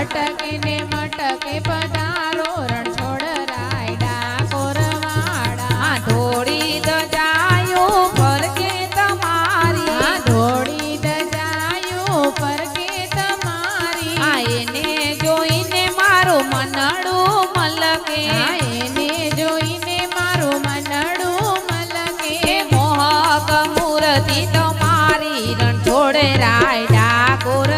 અટકે મટકે પધારો રણછોડ રાયડા કોરવાડા. ધોળી દજાયો પરકે તમારી. ધોળી દજાયો પરકે તમારી. આ એને જોઈને મારું મનડું મલકે. એને જોઈને મારું મનડું મલકે. મોહક મૂર્તિ તમારી રણછોડ રાય કોર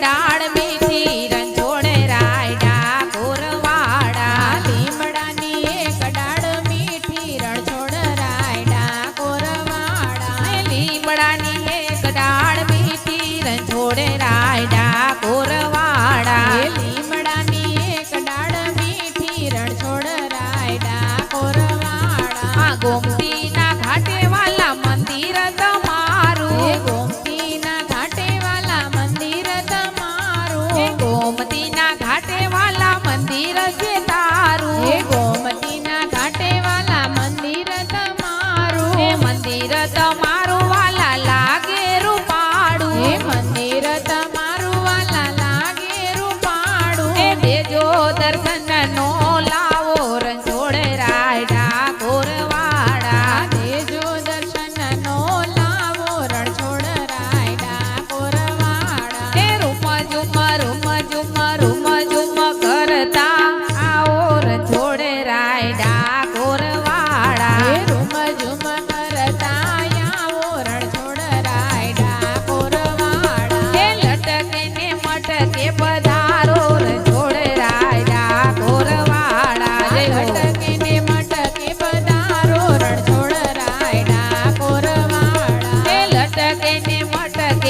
ડાળ મીઠી રંજોડ રાયડા કોરવાડા. લીમડાની એક ડાળ મીઠી રણછોડ રાયડા કોરવાડા. લીમડાની એક ડાળ મીઠી રંજોડ રાયડા કોરવાડા. লাগে না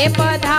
पदा